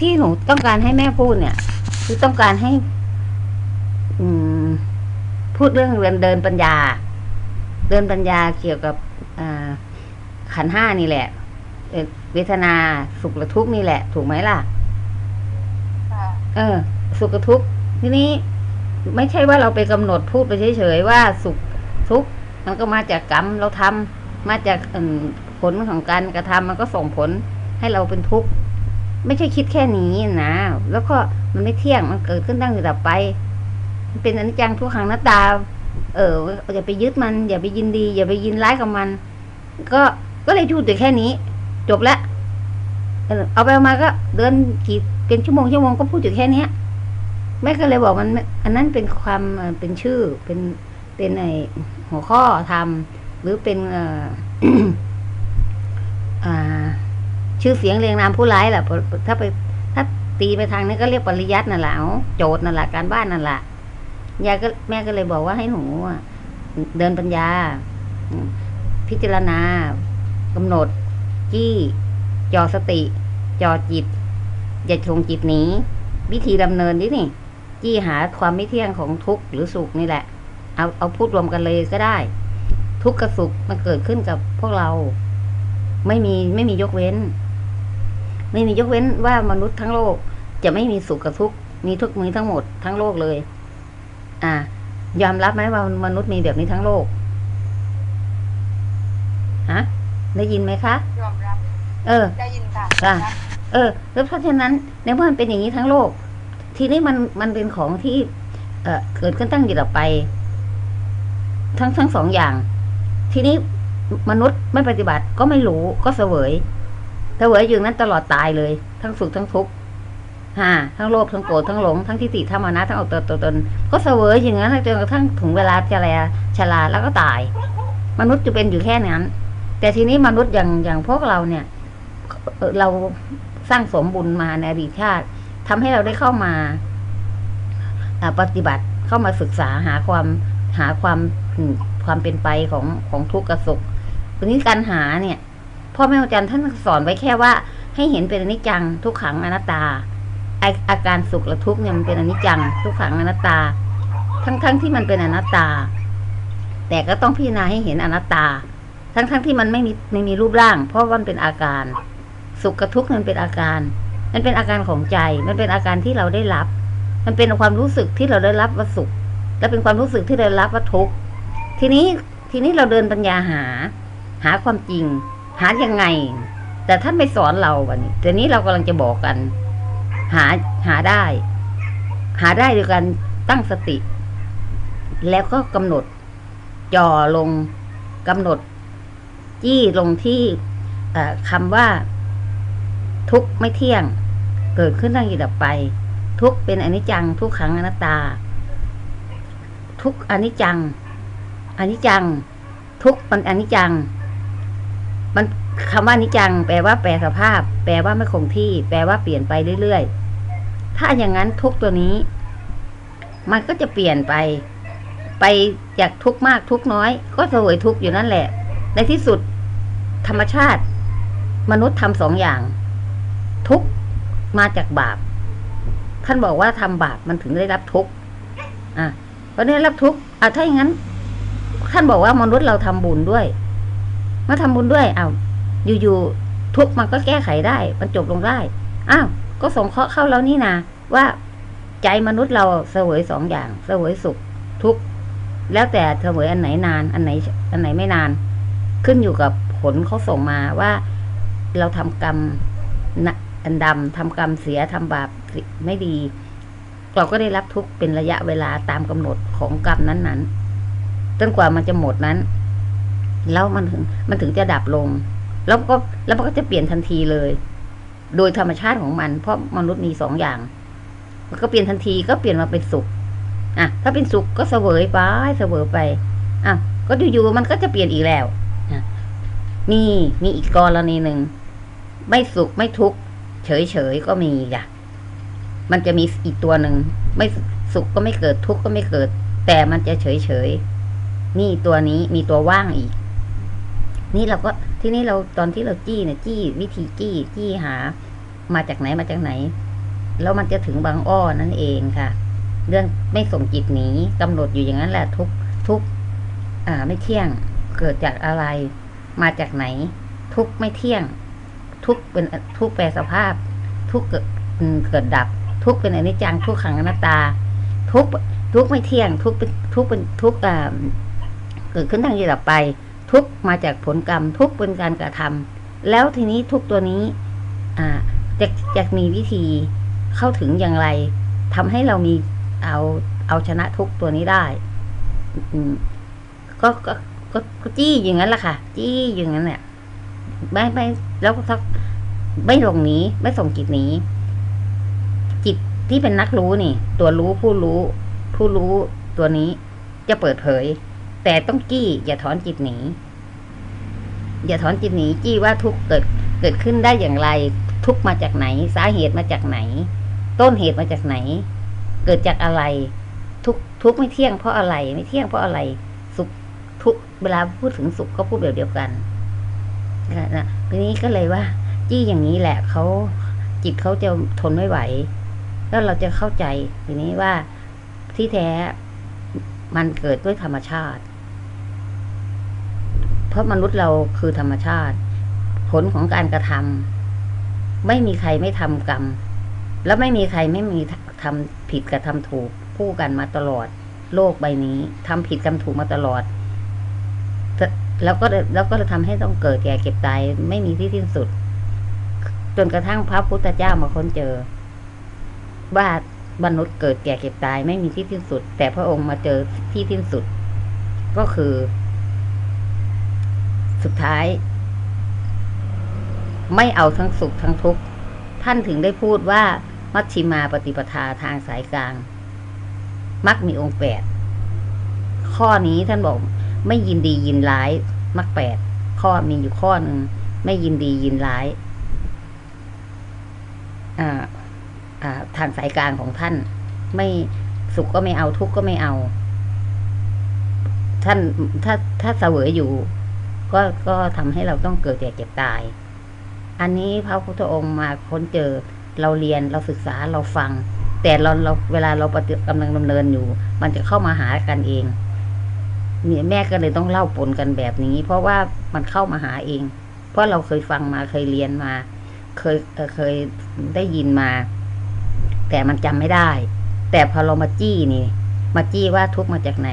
ที่หนูต้องการให้แม่พูดเนี่ย คือต้องการให้ อืม พูดเรื่องเรียนเดินปัญญา เดินปัญญาเกี่ยวกับอ่าขันธ์ห้านี่แหละเอ่อเวทนาสุขและทุกข์นี่แหละ ถูกไหมล่ะค่ะเออ สุขกับทุกข์ทีนี้ไม่ใช่ว่าเราไปกำหนดพูดไปเฉยๆว่าสุขทุกข์มันก็มาจากกรรมเราทำมาจากเอิ่มผลของการกระทำมันก็ส่งผลให้เราเป็นทุกข์ ไม่ใช่คิดแค่นี้นะ แล้วก็มันไม่เที่ยงมันเกิดขึ้นตั้งอยู่ดับไป มันเป็นอนิจจังทุกขังหน้าตา เอออย่าไปยึดมัน อย่าไปยินดี อย่าไปยินร้ายกับมัน ก็ก็เลยพูดแต่แค่นี้ จบละเออเอาไปเอามาก็เดินกี่เป็นชั่วโมงชั่วโมงก็พูดอยู่แค่เนี้ยแม่ก็เลยบอกมัน อันนั้นเป็นความเป็นชื่อเป็นเป็นไอหัวข้อทำหรือเป็นเอ่ออ่า ชื่อเสียงเรียงนามผู้ร้ายแหละถ้าไปถ้าตีไปทางนี้ก็เรียกปริยัตินั่นแหละโจทย์นั่นแหละการบ้านนั่นแหละยายก็แม่ก็เลยบอกว่าให้หนูเดินปัญญา พิจารณากำหนดจี้จอสติ จอจิต อย่าชงจิตหนีวิธีดำเนินนี่นี่จี้หาความไม่เที่ยงของทุกข์หรือสุขนี่แหละ เอาเอาพูดรวมกันเลยก็ได้ ทุกข์กับสุขมันเกิดขึ้นกับพวกเรา ไม่มีไม่มียกเว้น ไม่มียกเว้นว่ามนุษย์ทั้งโลก จะไม่มีสุขกับทุกข์มีทุกข์มีทั้งหมดทั้งโลกเลย อ่า ยอมรับไหมว่ามนุษย์มีแบบนี้ทั้งโลกฮะได้ยินไหมคะยอมรับ เออ ได้ยินค่ะค่ะเออ แล้วเพราะฉะนั้นในเมื่อมันเป็นอย่างนี้ทั้งโลก ทีนี้มันมันเป็นของที่ เอ่อเกิดขึ้นตั้งอยู่ดับไป ทั้งทั้งสองอย่าง ทีนี้มนุษย์ไม่ปฏิบัติก็ไม่รู้ก็เสวย เสวยอยู่นั้นตลอดตายเลย ทั้งสุขทั้งทุกข์ฮ่าทั้งโลภทั้งโกรธทั้งหลงทั้งทิฏฐิทั้งมานะทั้งเอาตัวตน ก็เสวยอย่างนั้นจนกระทั่งถึงเวลาจะแลชราแล้วก็ตาย มนุษย์จะเป็นอยู่แค่นั้น แต่ทีนี้มนุษย์อย่างอย่างพวกเราเนี่ย เราสร้างสมบุญมาในอดีตชาติทำให้เราได้เข้ามาปฏิบัติเข้ามาศึกษาหาความหาความอืมความเป็นไปของของทุกข์กับสุขทีนี้การหาเนี่ย พ่อแม่อาจารย์ท่านสอนไว้แค่ว่า ให้เห็นเป็นอนิจจังทุกขังอนัตตาอาการสุขและทุกข์เนี่ยมันเป็นอนิจจัง ทุกขังอนัตตา ทั้งๆที่มันเป็นอนัตตา แต่ก็ต้องพิจารณาให้เห็นอนัตตา ทั้งๆที่มันไม่มีไม่มีรูปร่าง เพราะว่ามันเป็นอาการ สุขกับทุกข์มันเป็นอาการ มันเป็นอาการของใจ มันเป็นอาการที่เราได้รับ มันเป็นความรู้สึกที่เราได้รับว่าสุข และเป็นความรู้สึกที่เราได้รับว่าทุกข์ทีนี้ทีนี้เราเดินปัญญาหา หาความจริง หายังไง แต่ท่านไม่สอนเราวันนี้แต่นี้เรากำลังจะบอกกัน หาหาได้ หาได้โดยการตั้งสติ แล้วก็กำหนด จ่อลงกำหนด จี้ลงที่คำว่า ทุกไม่เที่ยง เกิดขึ้นตั้งอยู่ดับไป ทุกเป็นอนิจจัง ทุกขังอนัตตา ทุกอนิจจังอนิจจัง ทุกข์มันอนิจจัง มันคำว่านิจัง แปลว่าแปลสภาพ แปลว่าไม่คงที่ แปลว่าเปลี่ยนไปเรื่อยๆ ถ้าอย่างนั้นทุกตัวนี้ มันก็จะเปลี่ยนไป ไปจากทุกมากทุกน้อย ก็สวยทุกอยู่นั่นแหละ ในที่สุด ธรรมชาติ มนุษย์ทำสองอย่าง ทุกมาจากบาป ท่านบอกว่าทำบาปมันถึงได้รับทุกอะเพราะได้รับทุกอะถ้าอย่างนั้น ท่านบอกว่ามนุษย์เราทำบุญด้วย มาทำบุญด้วยเอ้าอยู่ๆทุกมันก็แก้ไขได้ มันจบลงได้อ้าวก็สงเคราะห์เข้าแล้วนี่นะว่าใจมนุษย์เราเสวยสองอย่างเสวยสุข ทุกข์แล้วแต่เสวยอันไหนนาน อันไหน อันไหนไม่นาน ขึ้นอยู่กับผลเขาส่งมาว่าเราทำกรรมนะอันดำทำกรรมเสียทำบาปไม่ดี เราก็ได้รับทุกข์เป็นระยะเวลาตามกำหนดของกรรมนั้นๆจนกว่ามันจะหมดนั้น แล้วมันถึงมันถึงจะดับลง แล้วก็แล้วมันก็จะเปลี่ยนทันทีเลย โดยธรรมชาติของมัน เพราะมนุษย์มีสองอย่าง มันก็เปลี่ยนทันทีก็เปลี่ยนมาเป็นสุขอะถ้าเป็นสุขก็เสวยไปเสวยไปอะก็อยู่ๆมันก็จะเปลี่ยนอีกแล้วอ่มีมีอีกกรณีหนึ่งไม่สุขไม่ทุกข์เฉยๆก็มีอะมันจะมีอีกตัวหนึ่งไม่สุขก็ไม่เกิดทุกข์ก็ไม่เกิด แต่มันจะเฉยๆนี่ตัวนี้มีตัวว่างอีก นี่เราก็ที่นี่เราตอนที่เราจี้เนี่ยจี้วิธีจี้จี้หา มาจากไหนมาจากไหน แล้วมันจะถึงบางอ้อนั่นเองค่ะ เรื่องไม่ส่งจิตหนีกำหนดอยู่อย่างนั้นแหละทุกทุกอ่าไม่เที่ยงเกิดจากอะไร มาจากไหน ทุกไม่เที่ยง ทุกเป็นทุกแปรสภาพ ทุกเกิดเกิดดับ ทุกเป็นอนิจจังทุกขังอนัตตา ทุกทุกไม่เที่ยง ทุกเป็นทุกเป็นทุกอ่าเกิดขึ้นทางที่ดับไป ทุกมาจากผลกรรม ทุกเป็นการกระทำแล้วทีนี้ทุกตัวนี้อจะจะมีวิธีเข้าถึงอย่างไรทำให้เรามีเอาเอาชนะทุกตัวนี้ได้อก็ก็ก็ก็จี้อย่างนั้นแหละค่ะ จี้อย่างนั้นเนี่ยไม่ไม่แล้วก็สักไม่หลงหนีไม่ส่งจิตหนีจิตที่เป็นนักรู้นี่ ตัวรู้ผู้รู้ ผู้รู้ตัวนี้จะเปิดเผย แต่ต้องจี้อย่าถอนจิตหนีอย่าถอนจิตหนีจี้ว่าทุกเกิดเกิดขึ้นได้อย่างไร ทุกมาจากไหน สาเหตุมาจากไหน ต้นเหตุมาจากไหน เกิดจากอะไร ทุกทุกไม่เที่ยงเพราะอะไร ไม่เที่ยงเพราะอะไร สุขทุกเวลาพูดถึงสุขก็พูดแบบเดียวกันนะนะทีนี้ก็เลยว่า จี้อย่างนี้แหละเขาจิตเขาจะทนไม่ไหว แล้วเราจะเข้าใจทีนี้ว่าที่แท้มันเกิดด้วยธรรมชาติ เพราะมนุษย์เราคือธรรมชาติ ผลของการกระทำไม่มีใครไม่ทำกรรม แล้วไม่มีใครไม่มีทำผิดกับทำถูกคู่กันมาตลอด โลกใบนี้ทำผิดทำถูกมาตลอด แล้วก็แล้วก็ทำให้ต้องเกิดแก่เก็บตายไม่มีที่สิ้นสุด จนกระทั่งพระพุทธเจ้ามาค้นเจอว่ามนุษย์เกิดแก่เก็บตายไม่มีที่สิ้นสุด แต่พระองค์มาเจอที่สิ้นสุด ก็คือ สุดท้าย ไม่เอาทั้งสุขทั้งทุกข์ท่านถึงได้พูดว่า มัชชิมาปฏิปทาทางสายกลาง มักมีองค์แปดข้อนี้ท่านบอก ไม่ยินดียินร้าย มักแปดข้อมีอยู่ข้อหนึ่งไม่ยินดียินร้ายทางสายกลางของท่าน ไม่สุขก็ไม่เอาทุกข์ก็ไม่เอา ท่านถ้าถ้าเสวยอยู่ ก็ก็ทำให้เราต้องเกิดแก่เจ็บตาย อันนี้พระพุทธองค์มาค้นเจอเราเรียนเราศึกษาเราฟัง แต่เราเราเวลาเราปฏิกำลังดำเนินอยู่ มันจะเข้ามาหากันเองเนี่ยแม่ก็เลยต้องเล่าปนกันแบบนี้ เพราะว่ามันเข้ามาหาเอง เพราะเราเคยฟังมาเคยเรียนมา เคยเเคยได้ยินมา แต่มันจำไม่ได้ แต่พอเรามาจี้นี่ มาจี้ว่าทุกข์มาจากไหน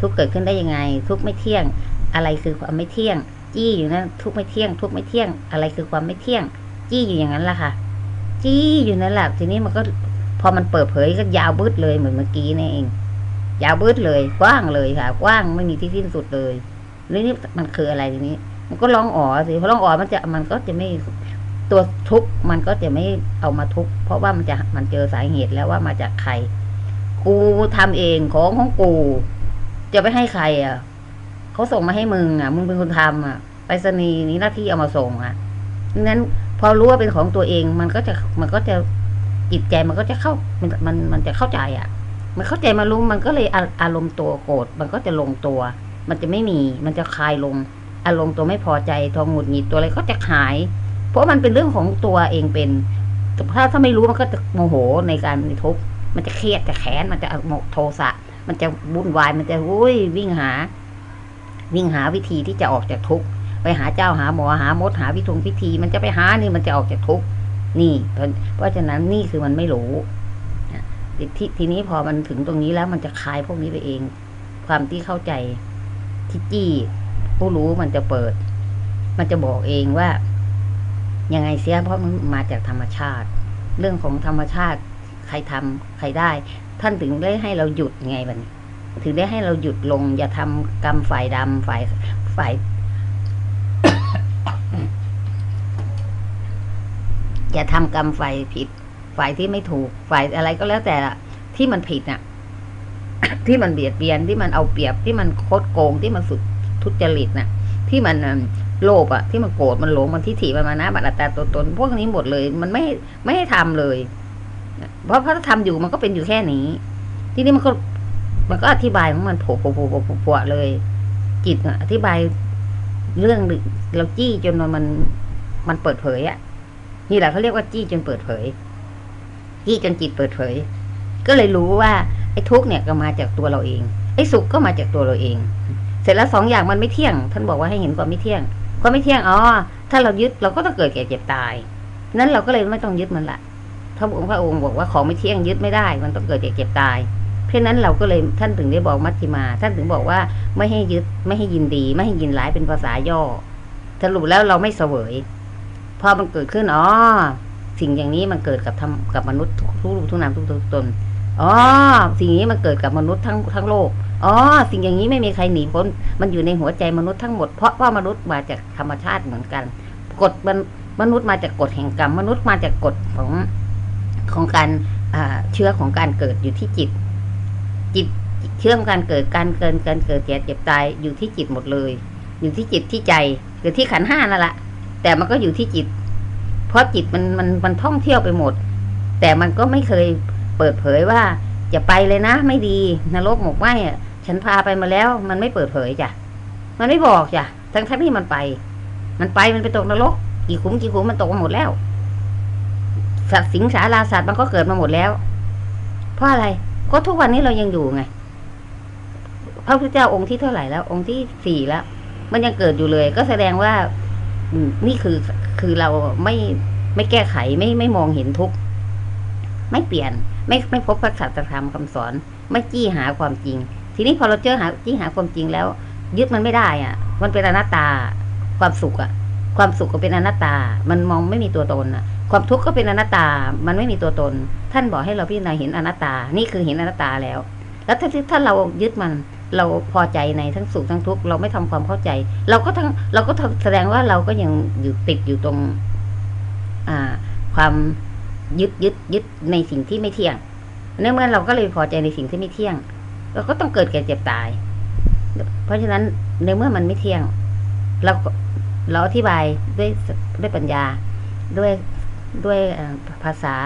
ทุกข์เกิดขึ้นได้ยังไง ทุกข์ไม่เที่ยง อะไรคือความไม่เที่ยง จี้อยู่นั้นทุกไม่เที่ยง ทุกไม่เที่ยง อะไรคือความไม่เที่ยง จี้อยู่อย่างนั้นแหละค่ะ จี้อยู่นั่นแหละทีนี้มันก็พอมันเปิดเผยก็ยาวบืดเลยเหมือนเมื่อกี้นี่เอง ยาวบืดเลย กว้างเลยค่ะ กว้างไม่มีที่สิ้นสุดเลยแล้วนี่มันคืออะไรทีนี้ มันก็ร้องอ๋อสิพอร้องอ๋อมันจะมันก็จะไม่ตัวทุกมันก็จะไม่เอามาทุกเพราะว่ามันจะมันเจอสาเหตุแล้วว่ามาจากใคร กูทำเองของของกู จะไปให้ใครอะ เขาส่งมาให้มึงอะ มึงเป็นคนทำอะไปรษณีย์นี้หน้าที่เอามาส่งอะดังนั้นพอรู้ว่าเป็นของตัวเอง มันก็จะมันก็จะจิตใจมันก็จะเข้ามันมันมันจะเข้าใจอะ มันเข้าใจมารู้มันก็เลยอารมณ์ตัวโกรธมันก็จะลงตัว มันจะไม่มีมันจะคลายลง อารมณ์ตัวไม่พอใจทองหงุดหงิดตัวอะไรก็จะหาย เพราะมันเป็นเรื่องของตัวเองเป็นแต่ถ้าถ้าไม่รู้มันก็จะโมโหในการทุกข์มันจะเครียดจะแค้นมันจะโทสะ มันจะวุ่นวายมันจะอุ้ยวิ่งหา วิ่งหาวิธีที่จะออกจากทุกข์ไปหาเจ้าหาหมอหามดหาวิธงพิธี มันจะไปหานี่มันจะออกจากทุกข์นี่ เพราะฉะนั้นนี่คือมันไม่รู้ททีนี้พอมันถึงตรงนี้แล้วมันจะคลายพวกนี้ไปเอง ความที่เข้าใจที่จี้ผู้รู้มันจะเปิด มันจะบอกเองว่ายังไงเสียเพราะมันมาจากธรรมชาติ เรื่องของธรรมชาติใครทำใครได้ ท่านถึงได้ให้เราหยุดไงบัดน ถึงได้ให้เราหยุดลง อย่าทำกรรมฝ่ายดำฝ่ายฝ่าย อย่าทำกรรมฝ่ายผิด ฝ่ายที่ไม่ถูก ฝ่ายอะไรก็แล้วแต่ที่มันผิดน่ะ ที่มันเบียดเบียนที่มันเอาเปรียบที่มันโคดโกงที่มันสุดทุจริตน่ะ ที่มันโลภอะที่มันโกรธมันหลงมันทิฏฐิมันมานะบัตรตาตัวตน พวกนี้หมดเลย มันไม่ไม่ให้ทำเลย เพราะเพราะถ้าทำอยู่มันก็เป็นอยู่แค่นี้ ที่นี้มันก็ มันก็อธิบายของมันโผล่โผล่โผล่โผล่โผเลย จิตอธิบายเรื่องเราจี้จนมันมันเปิดเผยอะนี่แหละเขาเรียกว่าจี้จนเปิดเผย จี้จนจิตเปิดเผย ก็เลยรู้ว่าไอ้ทุกข์เนี่ยก็มาจากตัวเราเอง ไอ้สุขก็มาจากตัวเราเอง เสร็จแล้วสองอย่างมันไม่เที่ยง ท่านบอกว่าให้เห็นความไม่เที่ยงความไม่เที่ยงอ๋อถ้าเรายึดเราก็ต้องเกิดแก่เจ็บตาย นั้นเราก็เลยไม่ต้องยึดมันละพระองค์พระองค์บอกว่าของไม่เที่ยงยึดไม่ได้ มันต้องเกิดแก่เจ็บตาย เพราะนั้นเราก็เลยท่านถึงได้บอกมัชฌิมา ท่านถึงบอกว่าไม่ให้ยึดไม่ให้ยินดี ไม่ให้ยินร้ายเป็นภาษาย่อสรุปแล้วเราไม่เสวยพอมันเกิดขึ้นอ๋อสิ่งอย่างนี้มันเกิดกับทำกับมนุษย์ทุกทุกรูปทุกนามทุกตัวตนอ๋อสิ่งนี้มันเกิดกับมนุษย์ทั้งทั้งโลกอ๋อสิ่งอย่างนี้ไม่มีใครหนีพ้น มันอยู่ในหัวใจมนุษย์ทั้งหมดเพราะว่ามนุษย์มาจากธรรมชาติเหมือนกันกฎมันมนุษย์มาจากกฎแห่งกรรม มนุษย์มาจากกฎของของการเชื้อของการเกิดอยู่ที่จิต จิตเชื่อมการเกิดการเกินการเกิดแก่เจ็บตายอยู่ที่จิตหมดเลย อยู่ที่จิตที่ใจหรือที่ขันห้านั่นแหละแต่มันก็อยู่ที่จิต เพราะจิตมันมันมันท่องเที่ยวไปหมด แต่มันก็ไม่เคยเปิดเผยว่าจะไปเลยนะ ไม่ดีนรกหมกไหมอะฉันพาไปมาแล้ว มันไม่เปิดเผยจ้ะมันไม่บอกจ้ะทั้งทั้งที่มันไป มันไปมันไปตกนรกกี่ขุมกี่ขุมมันตกมาหมดแล้วสัตว์สิงสาราสัตว์มันก็เกิดมาหมดแล้ว เพราะอะไร ก็ทุกวันนี้เรายังอยู่ไง พระพุทธเจ้าองค์ที่เท่าไหร่แล้ว องค์ที่สี่แล้ว มันยังเกิดอยู่เลย ก็แสดงว่านี่คือคือเราไม่ไม่แก้ไขไม่ไม่มองเห็นทุกข์ไม่เปลี่ยน ไม่ไม่พบพระสัจธรรมคำสอน ไม่จี้หาความจริง ทีนี้พอเราเจอหาจี้หาความจริงแล้ว ยึดมันไม่ได้อะ มันเป็นอนัตตา ความสุขอะ ความสุขก็เป็นอนัตตา มันมองไม่มีตัวตนอะ ความทุกข์ก็เป็นอนัตตา มันไม่มีตัวตน ท่านบอกให้เราพิจารณาเห็นอนัตตา นี่คือเห็นอนัตตาแล้ว แล้วถ้าถ้าเรายึดมัน เราพอใจในทั้งสุขทั้งทุกข์ เราไม่ทำความเข้าใจ เราก็ทั้งเราก็แสดงว่าเราก็ยังอยู่ติดอยู่ตรง อ่า ความยึดยึดยึดในสิ่งที่ไม่เที่ยงในเมื่อเราก็เลยพอใจในสิ่งที่ไม่เที่ยง เราก็ต้องเกิดแก่เจ็บตาย เพราะฉะนั้นในเมื่อมันไม่เที่ยง เราเราอธิบายด้วยด้วยปัญญาด้วย ด้วยภาษา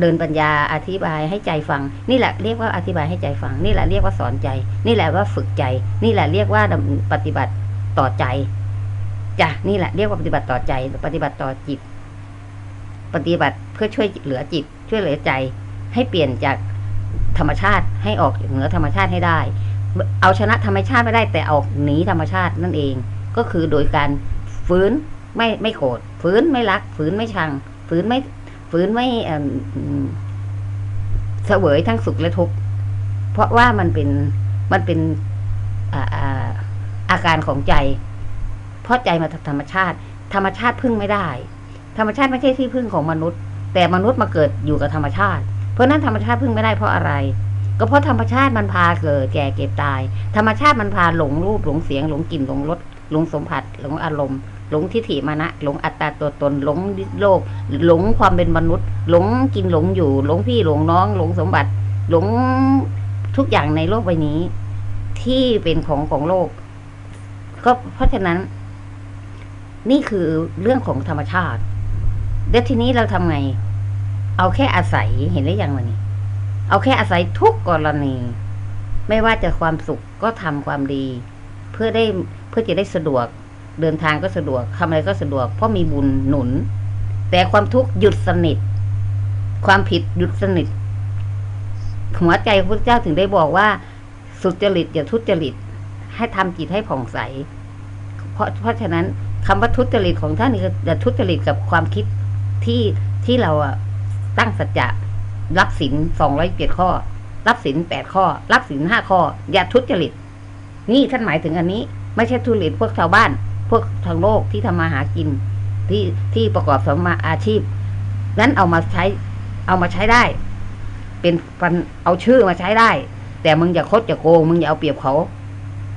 เดินปัญญาอธิบายให้ใจฟัง นี่แหละเรียกว่าอธิบายให้ใจฟัง นี่แหละเรียกว่าสอนใจ นี่แหละว่าฝึกใจ นี่แหละเรียกว่าปฏิบัติต่อใจจ้ะนี่แหละเรียกว่าปฏิบัติต่อใจ ปฏิบัติต่อจิต ปฏิบัติเพื่อช่วยเหลือจิต ช่วยเหลือใจ ให้เปลี่ยนจากธรรมชาติให้ออกเหนือธรรมชาติให้ได้ เอาชนะธรรมชาติไม่ได้แต่ออกหนีธรรมชาตินั่นเอง ก็คือโดยการฟื้น ไม่ไม่โกรธฟื้นไม่รักฟื้นไม่ชังฟื้นไม่ฟื้นไม่เสวยทั้งสุขและทุกข์เพราะว่ามันเป็นมันเป็นอาการของใจ เพราะใจมาจากธรรมชาติ ธรรมชาติพึ่งไม่ได้ ธรรมชาติไม่ใช่ที่พึ่งของมนุษย์ แต่มนุษย์มาเกิดอยู่กับธรรมชาติ เพราะฉะนั้นธรรมชาติพึ่งไม่ได้เพราะอะไร ก็เพราะธรรมชาติมันพาเกิดแก่เก็บตาย ธรรมชาติมันพาหลงรูปหลงเสียงหลงกลิ่นหลงรสหลงสมผัสหลงอารมณ์ หลงทิฏฐิมานะ หลงอัตตาตัวตน หลงโลก หลงความเป็นมนุษย์ หลงกินหลงอยู่ หลงพี่หลงน้อง หลงสมบัติ หลงทุกอย่างในโลกใบนี้ ที่เป็นของของโลก ก็เพราะฉะนั้น นี่คือเรื่องของธรรมชาติเดี๋ยวทีนี้เราทำไง เอาแค่อาศัยเห็นได้ยังวันนี้ เอาแค่อาศัยทุกกรณี ไม่ว่าจะความสุขก็ทำความดี เพื่อได้เพื่อจะได้สะดวก เดินทางก็สะดวกทำอะไรก็สะดวก เพราะมีบุญหนุน แต่ความทุกข์หยุดสนิท ความผิดหยุดสนิทหัวใจพระพุทธเจ้าถึงได้บอกว่า สุจริตอย่าทุจริต ให้ทำจิตให้ผ่องใส เพราะเพราะฉะนั้นคำว่าทุจริตของท่านคืออย่าทุจริตกับความคิดที่ที่เราอะตั้งสัจจะรับศีลสองร้อยเจ็ดข้อ รับศีลแปดข้อ รับศีลห้าข้อ อย่าทุจริต นี่ท่านหมายถึงอันนี้ ไม่ใช่ทุจริตพวกชาวบ้าน พวกทางโลกที่ทำมาหากินที่ที่ประกอบสมมาอาชีพ นั้นเอามาใช้เอามาใช้ได้ เป็นฟันเอาชื่อมาใช้ได้ แต่มึงอย่าคดอย่าโกงมึงอย่าเอาเปรียบเขา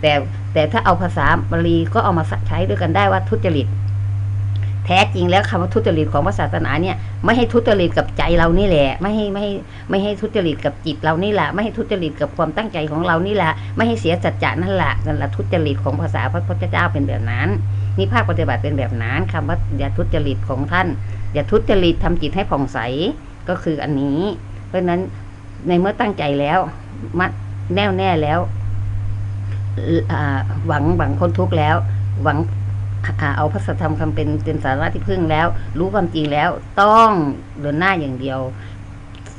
แต่แต่ถ้าเอาภาษาบาลีก็เอามาใช้ด้วยกันได้ว่าทุจริต แท้จริงแล้วคำว่าทุจริตของพระศาสนาเนี่ยไม่ให้ทุจริตกับใจเรานี่แหละ ไม่ให้ไม่ให้ไม่ให้ทุจริตกับจิตเรานี่แหละไม่ให้ทุจริตกับความตั้งใจของเรานี่แหละไม่ให้เสียสัจจะนั่นแหละนั่นแหละทุจริตของภาษาพระพุทธเจ้าเป็นแบบนั้นนี่ภาคปฏิบัติเป็นแบบนั้นคำว่าอย่าทุจริตของท่าน อย่าทุจริตทำจิตให้ผ่องใสก็คืออันนี้ เพราะฉะนั้นในเมื่อตั้งใจแล้วมัดแน่วแน่แล้วหวังหวังพ้นทุกข์แล้ว หวัง เอาพระสัทธรรมคำเป็นเป็นสาระที่พึ่งแล้ว รู้ความจริงแล้วต้องเดินหน้าอย่างเดียว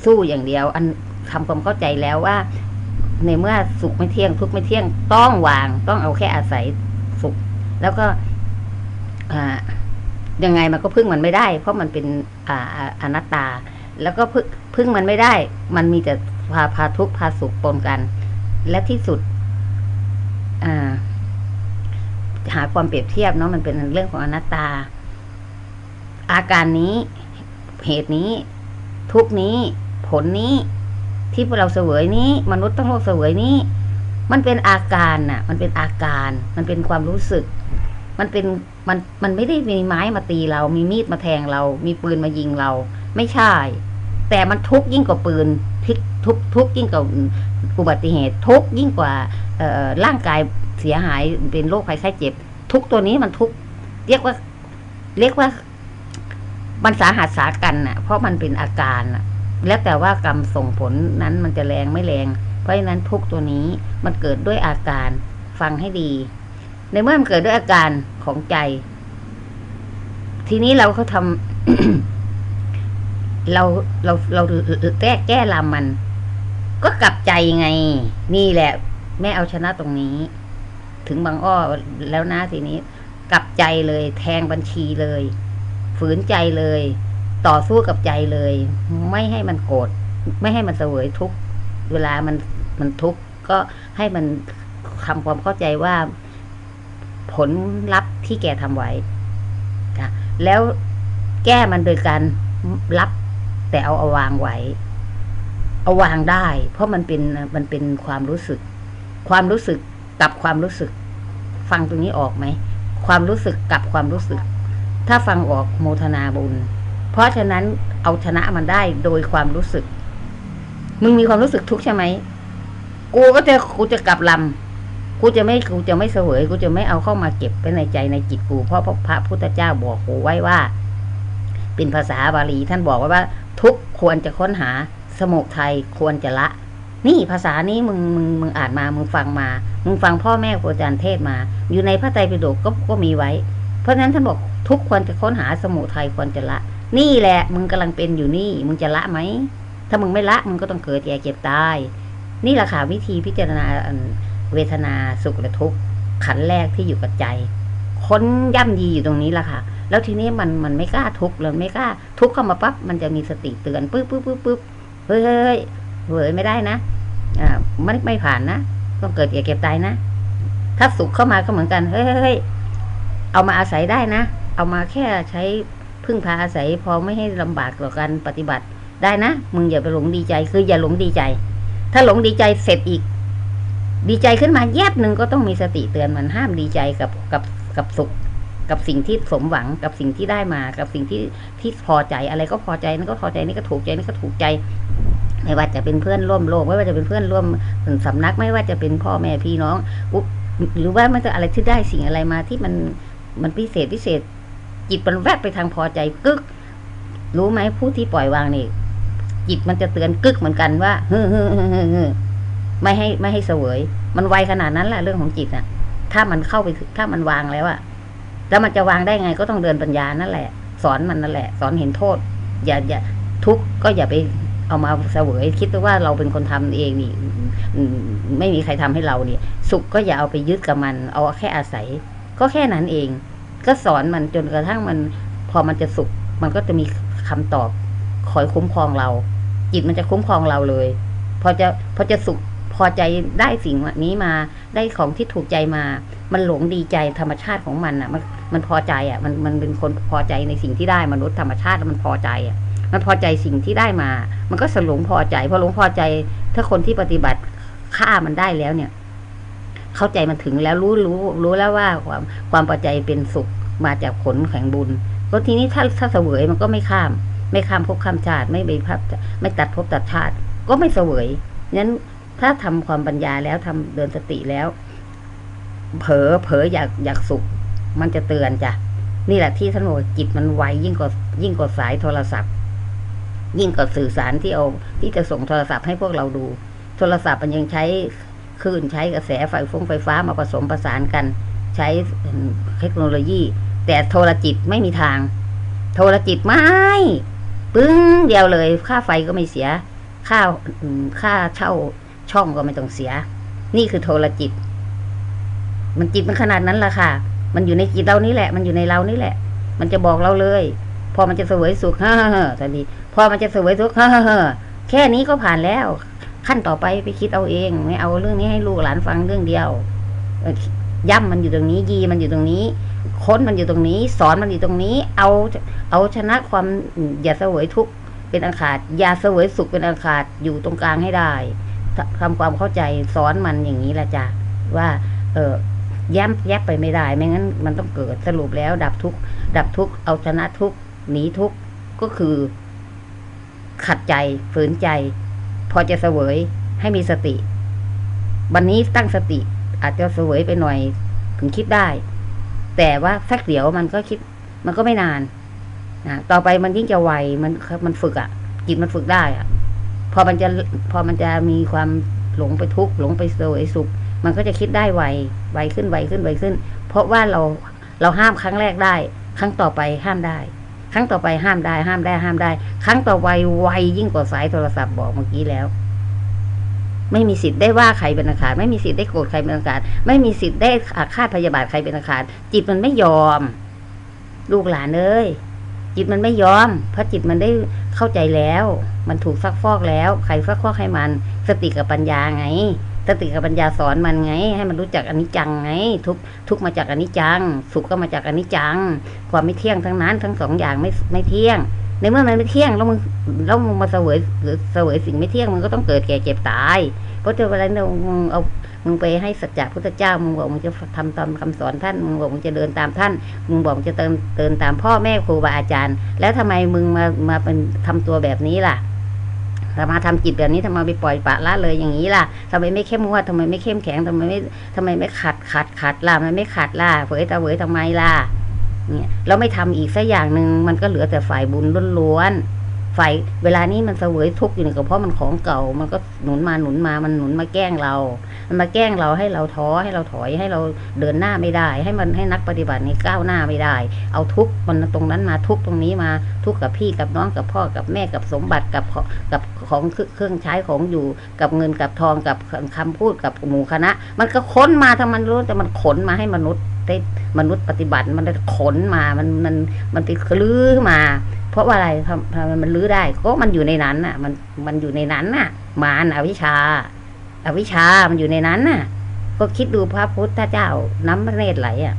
สู้อย่างเดียว อันทำความเข้าใจแล้วว่า ในเมื่อสุขไม่เที่ยง ทุกข์ไม่เที่ยงต้องวาง ต้องเอาแค่อาศัยสุข แล้วก็อ่ายังไงมันก็พึ่งมันไม่ได้ เพราะมันเป็นอ่าอ่าอนัตตา แล้วก็พึ่งพึ่งมันไม่ได้ มันมีแต่พาพาทุกข์พาสุขปนกัน และที่สุด อ่า หาความเปรียบเทียบเนาะมันเป็นเรื่องของอนัตตา อาการนี้เหตุนี้ ทุกนี้ผลนี้ที่พวกเราเสวยนี้ มนุษย์ต้องโลกเสวยนี้ มันเป็นอาการน่ะ มันเป็นอาการ มันเป็นความรู้สึก มันเป็นมันมันไม่ได้มีไม้มาตีเรา มีมีดมาแทงเรา มีปืนมายิงเรา ไม่ใช่ แต่มันทุกยิ่งกว่าปืนทุกทุกทุกยิ่งกว่าอุบัติเหตุ ทุกยิ่งกว่าร่างกาย เสียหายเป็นโรคภัยไข้เจ็บ ทุกตัวนี้มันทุกเรียกว่า เรียกว่า มันสาหัสสากันน่ะ เพราะมันเป็นอาการน่ะ แล้วแต่ว่ากรรมส่งผลนั้นมันจะแรงไม่แรง เพราะฉะนั้นทุกตัวนี้มันเกิดด้วยอาการฟังให้ดี ในเมื่อมันเกิดด้วยอาการของใจ ทีนี้เราก็ทำเราเราเราแก้แก้ลำมัน ก็กลับใจไง นี่แหละ แม่เอาชนะตรงนี้ ถึงบางอ้อแล้วนะทีนี้ กลับใจเลยแทงบัญชีเลย ฝืนใจเลย ต่อสู้กับใจเลย ไม่ให้มันโกรธไม่ให้มันเสวยทุกเวลามันมันทุกก็ให้มันทำความเข้าใจว่าผลลัพธ์ที่แกทำไว้ค่ะแล้วแก้มันโดยการรับแต่เอาเอาวางไว้ เอาวางได้ เพราะมันเป็นมันเป็นความรู้สึก ความรู้สึก กับความรู้สึก ฟังตรงนี้ออกไหม ความรู้สึกกับความรู้สึก ถ้าฟังออกโมทนาบุญ เพราะฉะนั้นเอาชนะมันได้โดยความรู้สึก มึงมีความรู้สึกทุกข์ใช่ไหม กูก็จะกูจะกลับลำกูจะไม่กูจะไม่เสวย กูจะไม่เอาเข้ามาเก็บไว้ในใจในจิตกู เพราะพระพุทธเจ้าบอกกูไว้ว่า เป็นภาษาบาลีท่านบอกไว้ว่า ทุกควรจะค้นหา สมุทัยควรจะละ นี่ภาษานี้มึงมึงมึงอ่านมา มึงฟังมา มึงฟังพ่อแม่ครูอาจารย์เทศมา อยู่ในพระไตรปิฎกก็ก็มีไว้ เพราะฉะนั้นท่านบอกทุกควรจะค้นหาสมุทัยควรจะละ นี่แหละ มึงกำลังเป็นอยู่นี่ มึงจะละไหม ถ้ามึงไม่ละ มึงก็ต้องเกิดแก่เจ็บตาย นี่แหละค่ะวิธีพิจารณาเวทนาสุขและทุกข์ขันแรกที่อยู่กับใจ ค้นย่ำยีอยู่ตรงนี้แหละค่ะ แล้วทีนี้มันมันไม่กล้าทุกข์เลยไม่กล้าทุกข์เข้ามาปั๊บมันจะมีสติเตือนปึ๊บปึ๊บปึ๊บปึ๊บเฮ้ย เฮ้ยไม่ได้นะอ่าไม่ไม่ผ่านนะต้องเกิดแก่เก็บตายนะถ้าสุขเข้ามาก็เหมือนกันเฮ้ยเฮ้ยเฮ้ยเอามาอาศัยได้นะ เอามาแค่ใช้พึ่งพาอาศัยพอไม่ให้ลำบากต่อการปฏิบัติได้นะ มึงอย่าไปหลงดีใจ คืออย่าหลงดีใจ ถ้าหลงดีใจเสร็จอีก ดีใจขึ้นมาแยบหนึ่งก็ต้องมีสติเตือนมันห้ามดีใจกับกับกับสุข กับสิ่งที่สมหวังกับสิ่งที่ได้มา กับสิ่งที่ที่พอใจอะไรก็พอใจนั่นก็พอใจนี่ก็ถูกใจนี่ก็ถูกใจ ไม่ว่าจะเป็นเพื่อนร่วมโลก ไม่ว่าจะเป็นเพื่อนร่วมสำนัก ไม่ว่าจะเป็นพ่อแม่พี่น้องหรือว่ามันจะอะไรที่ได้สิ่งอะไรมาที่มันมันพิเศษพิเศษ จิตมันแวบไปทางพอใจกึก รู้ไหมผู้ที่ปล่อยวางนี่จิตมันจะเตือนกึกเหมือนกันว่าเฮ้อเฮ้อเฮ้อเฮ้อไม่ให้ไม่ให้เสวย มันไวขนาดนั้นแหละเรื่องของจิตอะถ้ามันเข้าไปถ้ามันวางแล้วอะแล้วมันจะวางได้ไงก็ต้องเดินปัญญานั่นแหละ สอนมันนั่นแหละ สอนเห็นโทษ อย่าอย่าทุกข์ก็อย่าไป เอามาเสวยคิดว่าเราเป็นคนทำเองนี่ไม่มีใครทำให้เราเนี่ย สุขก็อย่าเอาไปยึดกับมัน เอาแค่อาศัย ก็แค่นั้นเอง ก็สอนมันจนกระทั่งมันพอมันจะสุข มันก็จะมีคำตอบคอยคุ้มครองเรา จิตมันจะคุ้มครองเราเลย พอจะพอจะสุขพอใจได้สิ่งนี้มาได้ของที่ถูกใจมา มันหลงดีใจธรรมชาติของมันอะ มันมันพอใจอะ มันมันเป็นคนพอใจในสิ่งที่ได้มนุษย์ธรรมชาติมันพอใจอะ มันพอใจสิ่งที่ได้มา มันก็สหลงพอใจพอหลงพอใจ ถ้าคนที่ปฏิบัติฆ่ามันได้แล้วเนี่ย เข้าใจมันถึงแล้วรู้รู้รู้แล้วว่าความความพอใจเป็นสุขมาจากผลแห่งบุญ ก็ทีนี้ถ้าถ้าเสวยมันก็ไม่ข้าม ไม่ข้ามภพข้ามชาติ ไม่ไปพับไม่ตัดภพตัดชาติ ก็ไม่เสวยนั้นถ้าทำความปัญญาแล้วทำเดินสติแล้ว เผลอเผลออยากอยากสุข มันจะเตือนจ้ะนี่แหละที่ท่านบอกจิตมันไวยิ่งกว่ายิ่งกว่าสายโทรศัพท์ ยิ่งกว่าสื่อสารที่เอาที่จะส่งโทรศัพท์ให้พวกเราดู โทรศัพท์มันยังใช้คลื่นใช้กระแสไฟฟงไฟฟ้ามาผสมประสานกัน ใช้เทคโนโลยี แต่โทรจิตไม่มีทาง โทรจิตไม่ปึ้งเดียวเลย ค่าไฟก็ไม่เสีย ค่าค่าเช่าช่องก็ไม่ต้องเสีย นี่คือโทรจิต มันจิตมันขนาดนั้นละค่ะ มันอยู่ในจิตเรานี่แหละ มันอยู่ในเรานี่แหละ มันจะบอกเราเลย พอมันจะเสวยสุขฮ่าฮ่าฮ่าทันทีพอมันจะเสวยสุขฮ่าฮ่าฮ่าแค่นี้ก็ผ่านแล้ว ขั้นต่อไปไปคิดเอาเองไม่เอาเรื่องนี้ให้ลูกหลานฟังเรื่องเดียวย่ำมันอยู่ตรงนี้ยีมันอยู่ตรงนี้ ค้นมันอยู่ตรงนี้ สอนมันอยู่ตรงนี้ เอาเอาชนะความอย่าเสวยทุกข์เป็นอันขาดอย่าเสวยสุขเป็นอันขาดอยู่ตรงกลางให้ได้ททำความเข้าใจสอนมันอย่างนี้แหละจ้ะว่า เออแย้มแยบไปไม่ได้ ไม่งั้นมันต้องเกิดสรุปแล้ว ดับทุกข์ดับทุกข์เอาชนะทุก หนีทุกข์ก็คือ ขัดใจฝืนใจ พอจะเสวยให้มีสติ วันนี้ตั้งสติอาจจะเสวยไปหน่อยถึงคิดได้ แต่ว่าสักเดี๋ยวมันก็คิด มันก็ไม่นานนะต่อไปมันยิ่งจะไวมันมันฝึกอะ่ะ จิตมันฝึกได้อะ่ะ พอมันจะพอมันจะมีความหลงไปทุกข์หลงไปเสวยสุข มันก็จะคิดได้ไวไวขึ้นไวขึ้นไวขึ้น เพราะว่าเราเราห้ามครั้งแรกได้ ครั้งต่อไปห้ามได้ รั้งต่อไปห้ามได้ ห้ามได้ ห้ามได้ ครั้งต่อไปไวยิ่งกว่าสายโทรศัพท์บอกเมื่อกี้แล้ว ไม่มีสิทธิ์ได้ว่าใครเป็นอันขาดไม่มีสิทธิ์ได้โกรธใครเป็นอันขาดไม่มีสิทธิ์ได้อาฆาตพยาบาทใครเป็นอันขาดจิตมันไม่ยอม ลูกหลานเอ้ยจิตมันไม่ยอม เพราะจิตมันได้เข้าใจแล้ว มันถูกซักฟอกแล้ว ใครซักฟอกให้มัน สติกับปัญญาไง สติกับปัญญาสอนมันไง ให้มันรู้จักอนิจจังไง ทุกทุกมาจากอนิจจัง สุขก็มาจากอนิจจัง ความไม่เที่ยงทั้งนั้น ทั้งสองอย่างไม่ไม่เที่ยง ในเมื่อมันไม่เที่ยงแล้วมึงแล้วมึงมาเสวยหรือเสวยสิ่งไม่เที่ยงมันก็ต้องเกิดแก่เจ็บตาย เพราะเจอเวลาเนี่ยมึงเอามึงไปให้สัจจะพุทธเจ้ามึงบอกมึงจะทำตามคำสอนท่านมึงบอกมึงจะเดินตามท่านมึงบอกมึงจะเดินเดินตามพ่อแม่ครูบาอาจารย์ แล้วทำไมมึงมามาเป็นทำตัวแบบนี้ล่ะ ทำไมาทำจิตแบบนี้ทำไมไปปล่อยปละละเลยอย่างนี้ล่ะทำไมไม่เข้มงวดทำไมไม่เข้มแข็งทำไมไม่ทำไมไม่ขัดขัดขัดล่ะทำไมไม่ขัดล่ะเผยตาเผยทำไมล่ะเนี่ยเราไม่ทำอีกสักอย่างหนึ่งมันก็เหลือแต่ฝ่ายบุญล้วนๆ ฝ่ายเวลานี้มันเสวยทุกข์อยู่เนี่ยก็เพราะมันของเก่า มันก็หนุนมาหนุนมามันหนุนมาแกล้งเรา มันมาแกล้งเราให้เราท้อให้เราถอยให้เราเดินหน้าไม่ได้ ให้มันให้นักปฏิบัตินี้ก้าวหน้าไม่ได้ เอาทุกข์มันตรงนั้นมาทุกข์ตรงนี้มาทุกข์กับพี่กับน้องกับพ่อกับแม่กับสมบัติกับกับของเครื่องใช้ของอยู่กับเงินกับทองกับคำพูดกับหมู่คณะ มันก็ค้นมาถ้ามันรู้แต่มันขนมาให้มนุษย์ ได้มนุษย์ปฏิบัติมันได้ขนมา มันมันมันติดลื้อมา เพราะว่าอะไรทำทำไมมันลื้อได้ ก็มันอยู่ในนั้นน่ะ มันมันอยู่ในนั้นน่ะ มารอวิชชาอวิชชามันอยู่ในนั้นน่ะ ก็คิดดูพระพุทธเจ้า น้ำพระเนตรไหลอะ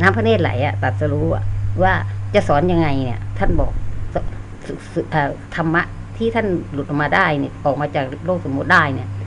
น้ำพระเนตรไหลอะตัดสรู้อะว่าจะสอนยังไงเนี่ย ท่านบอกธรรมะที่ท่านหลุดออกมาได้เนี่ยออกมาจากโลกสมมติได้เนี่ย